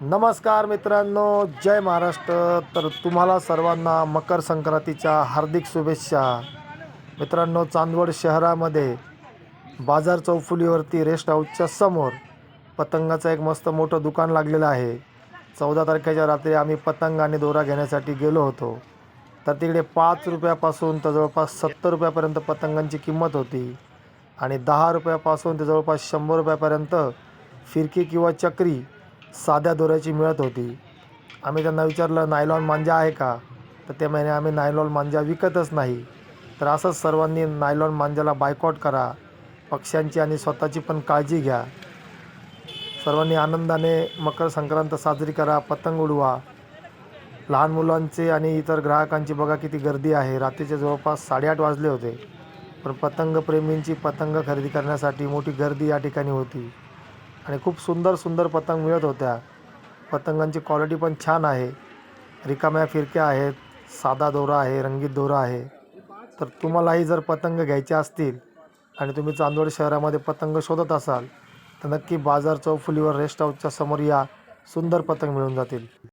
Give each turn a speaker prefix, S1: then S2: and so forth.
S1: नमस्कार मित्रांनो जय महाराष्ट्र. तर तुम्हाला सर्वांना मकर संक्रांतीच्या हार्दिक शुभेच्छा. मित्रांनो चांदवड शहरामध्ये बाजार चौफुलीवरती रेस्ट हाऊसच्या समोर पतंगाचं एक मस्त मोठं दुकान लागलेलं आहे. चौदा तारखेच्या रात्री आम्ही पतंग आणि दोरा घेण्यासाठी गेलो होतो. तर तिकडे पाच रुपयापासून तर जवळपास सत्तर रुपयापर्यंत पतंगांची किंमत होती. आणि दहा रुपयापासून ते जवळपास शंभर रुपयापर्यंत फिरकी किंवा चक्री साध्या दोऱ्याची मिळत होती. आम्ही त्यांना विचारलं नायलॉन मांजा आहे का? तर ते म्हणे आम्ही नायलॉन मांजा विकतच नाही. तर असंच सर्वांनी नायलॉन मांजाला बायकॉट करा. पक्ष्यांची आणि स्वतःची पण काळजी घ्या. सर्वांनी आनंदाने मकर संक्रांत साजरी करा पतंग उडवा. लहान मुलांचे आणि इतर ग्राहकांची बघा किती गर्दी आहे. रात्रीचे जवळपास साडेआठ वाजले होते. पण पतंगप्रेमींची पतंग खरेदी करण्यासाठी मोठी गर्दी या ठिकाणी होती. आणि खूप सुंदर सुंदर पतंग मिळत होत्या. पतंगांची क्वालिटी पण छान आहे. रिकाम्या फिरक्या आहेत. साधा दोरा आहे रंगीत दोरा आहे. तर तुम्हालाही जर पतंग घ्यायचे असतील आणि तुम्ही चांदवड शहरामध्ये पतंग शोधत असाल तर नक्की बाजार चौफुलीवर रेस्ट हाऊसच्या समोर या सुंदर पतंग मिळून जातील.